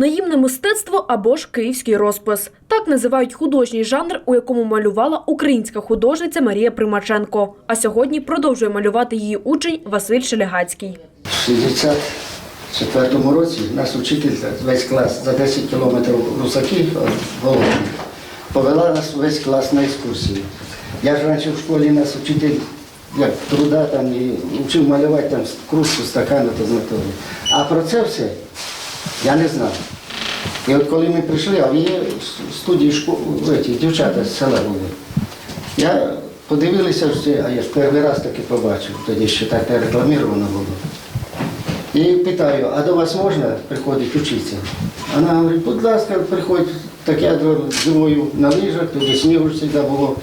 Наїмне мистецтво або ж київський розпис. Так називають художній жанр, у якому малювала українська художниця Марія Примаченко. А сьогодні продовжує малювати її учень Василь Шелягацький. В 64-му році нас учитель весь клас за 10 кілометрів русаки Володя, повела нас весь клас на екскурсію. Я ж раніше в школі нас учитель як труда там і вчив малювати там кружку, стакану та знатові. А про це все я не знав. І от коли ми прийшли, а в студії школи, дівчата з села були. Я подивилися все, а я ж перший раз таки побачив, тоді ще так не рекламіровано було. І питаю, а до вас можна приходити вчитися? Вона говорить, будь ласка, приходь. Так я зимою на лижах, тоді снігу ж завжди було.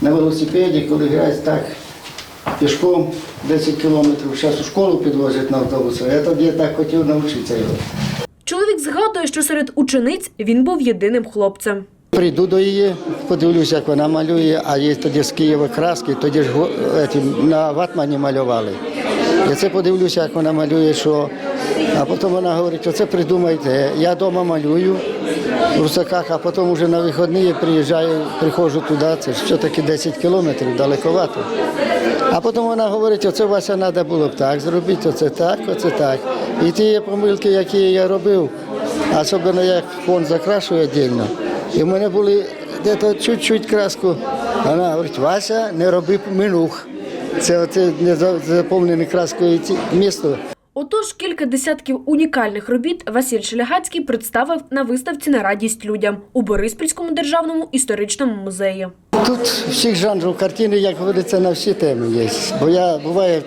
На велосипеді, коли грають так, пішком 10 кілометрів, зараз у школу підвозять на автобусі, я тоді так хотів навчитися його. Згадує, що серед учениць він був єдиним хлопцем. Прийду до її, подивлюся, як вона малює, а є тоді з Києва краски, тоді ж на ватмані малювали. Я це подивлюся, як вона малює, що. А потім вона говорить, оце придумайте. Я вдома малюю в русаках, а потім вже на вихідні приїжджаю, приходжу туди, це ж все-таки 10 кілометрів, далековато. А потім вона говорить, оце Вася треба було б так зробити, оце так, оце так. І ті помилки, які я робив, особливо як фон закрашує віддільно. І в мене були десь чуть-чуть краску. Вона говорить, Вася, не роби минух. Це оце не за- заповнене краскою місто. Отож, кілька десятків унікальних робіт Василь Шелягацький представив на виставці на радість людям у Бориспільському державному історичному музеї. Тут всіх жанрів картини, як говориться, на всі теми є. Бо я буває,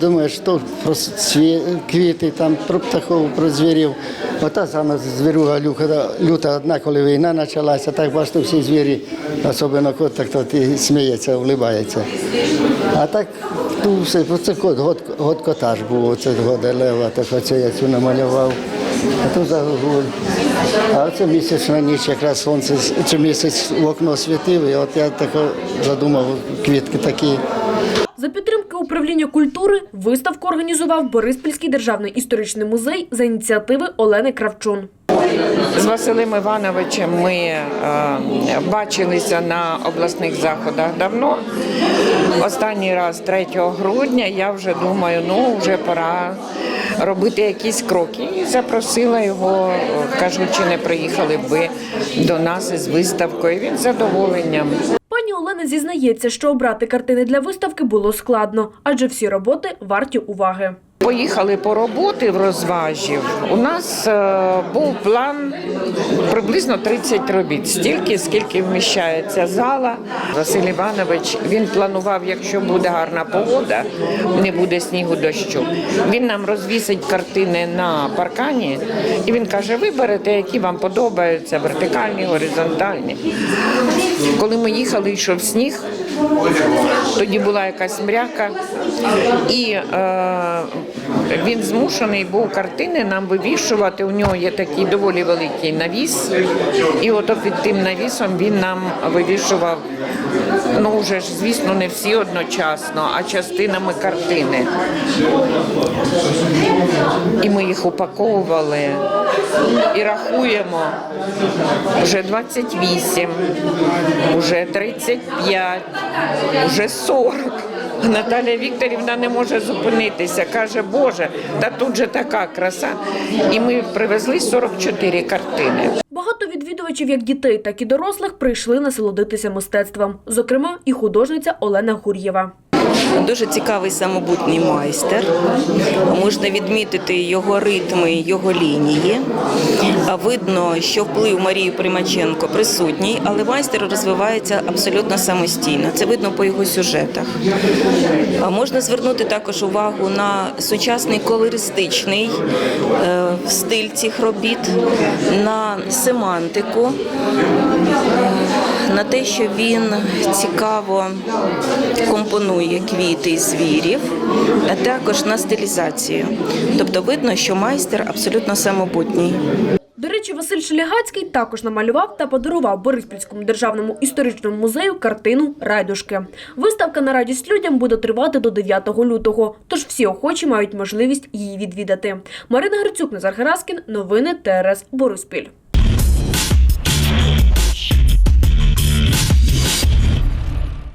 думаєш, то про квіти, там про птахов, про звірів. Ота сама звірюга люта, одна, коли війна почалася, так бачите, всі звірі, особливо кот, так то сміється, улибається. А так ну, все, це кот, год, год кота ж був, оце год лева, так оце я цю намалював. А то загогуль. А це місячна ніч, якраз сонце чи місяць в окно світив, і от я тако задумав квітки такі. Підтримки управління культури виставку організував Бориспільський державний історичний музей за ініціативи Олени Кравчун. З Василем Івановичем ми е, бачилися на обласних заходах давно. Останній раз 3 грудня я вже думаю, ну вже пора робити якісь кроки. І запросила його, кажу, чи не приїхали б ви до нас із виставкою. Він з задоволенням. Пані Олена зізнається, що обрати картини для виставки було складно, адже всі роботи варті уваги. Поїхали по роботи в розважів. У нас е, був план приблизно 30 робіт, стільки, скільки вміщається зала. Василь Іванович він планував, якщо буде гарна погода, не буде снігу дощу. Він нам розвісить картини на паркані, і він каже: виберете, які вам подобаються, вертикальні, горизонтальні. Коли ми їхали, йшов сніг. Тоді була якась мряка, і е, він змушений був картини нам вивішувати. У нього є такий доволі великий навіс, і ото під тим навісом він нам вивішував. Ну, вже ж, звісно, не всі одночасно, а частинами картини. І ми їх упаковували і рахуємо. Вже 28, вже 35, вже 40. Наталя Вікторівна не може зупинитися. Каже, Боже, та тут же така краса. І ми привезли 44 картини. Багато відвідувачів, як дітей, так і дорослих, прийшли насолодитися мистецтвом. Зокрема, і художниця Олена Гур'єва. Дуже цікавий самобутній майстер. Можна відмітити його ритми, його лінії. Видно, що вплив Марії Примаченко присутній, але майстер розвивається абсолютно самостійно. Це видно по його сюжетах. Можна звернути також увагу на сучасний колористичний е, стиль цих робіт, на семантику, на те, що він цікаво компонує квіти звірів, а також на стилізацію. Тобто видно, що майстер абсолютно самобутній. До речі, Василь Шелягацький також намалював та подарував Бориспільському державному історичному музею картину Райдушки. Виставка на радість людям буде тривати до 9 лютого, тож всі охочі мають можливість її відвідати. Марина Грицюк, Назар Гераскін, новини ТРС Бориспіль.